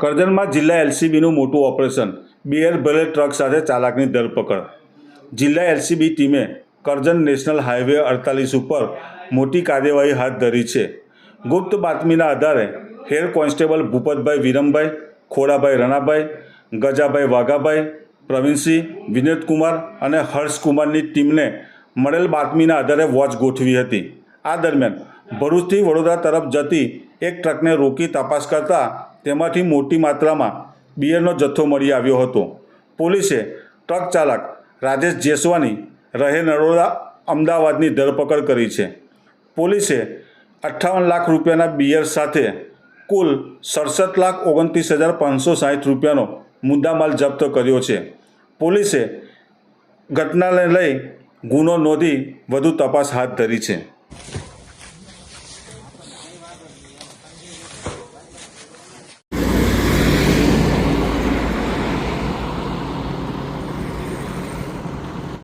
કરજણમાં જિલ્લા એલસીબીનું મોટું operation, beer ભલે ટ્રક સાથે ચાલકની ધરપકડ. જિલ્લા એલસીબી ટીમે કરજણ નેશનલ હાઈવે અડતાલીસ ઉપર મોટી કાર્યવાહી હાથ ધરી છે. ગુપ્ત બાતમીના આધારે હેડ કોન્સ્ટેબલ ભૂપતભાઈ વિરમભાઈ, ખોડાભાઈ રણાભાઈ, ગજાભાઈ વાઘાભાઈ, પ્રવીણસિંહ, વિનોદકુમાર અને હર્ષકુમારની ટીમને મળેલ બાતમીના આધારે વોચ ગોઠવી હતી. આ દરમિયાન ભરૂચથી વડોદરા તરફ જતી એક ટ્રકને રોકી તપાસ કરતા તેમાંથી મોટી માત્રામાં બિયરનો જથ્થો મળી આવ્યો હતો. પોલીસે ટ્રક ચાલક રાજેશ જેસવાની રહે નરોડા અમદાવાદની ધરપકડ કરી છે. પોલીસે અઠ્ઠાવન લાખ રૂપિયાના બિયર સાથે કુલ સડસઠ લાખ ઓગણત્રીસ હજાર પાંચસો સાહીઠ રૂપિયાનો મુદ્દામાલ જપ્ત કર્યો છે. પોલીસે ઘટનાને લઈ ગુનો નોંધી વધુ તપાસ હાથ ધરી છે.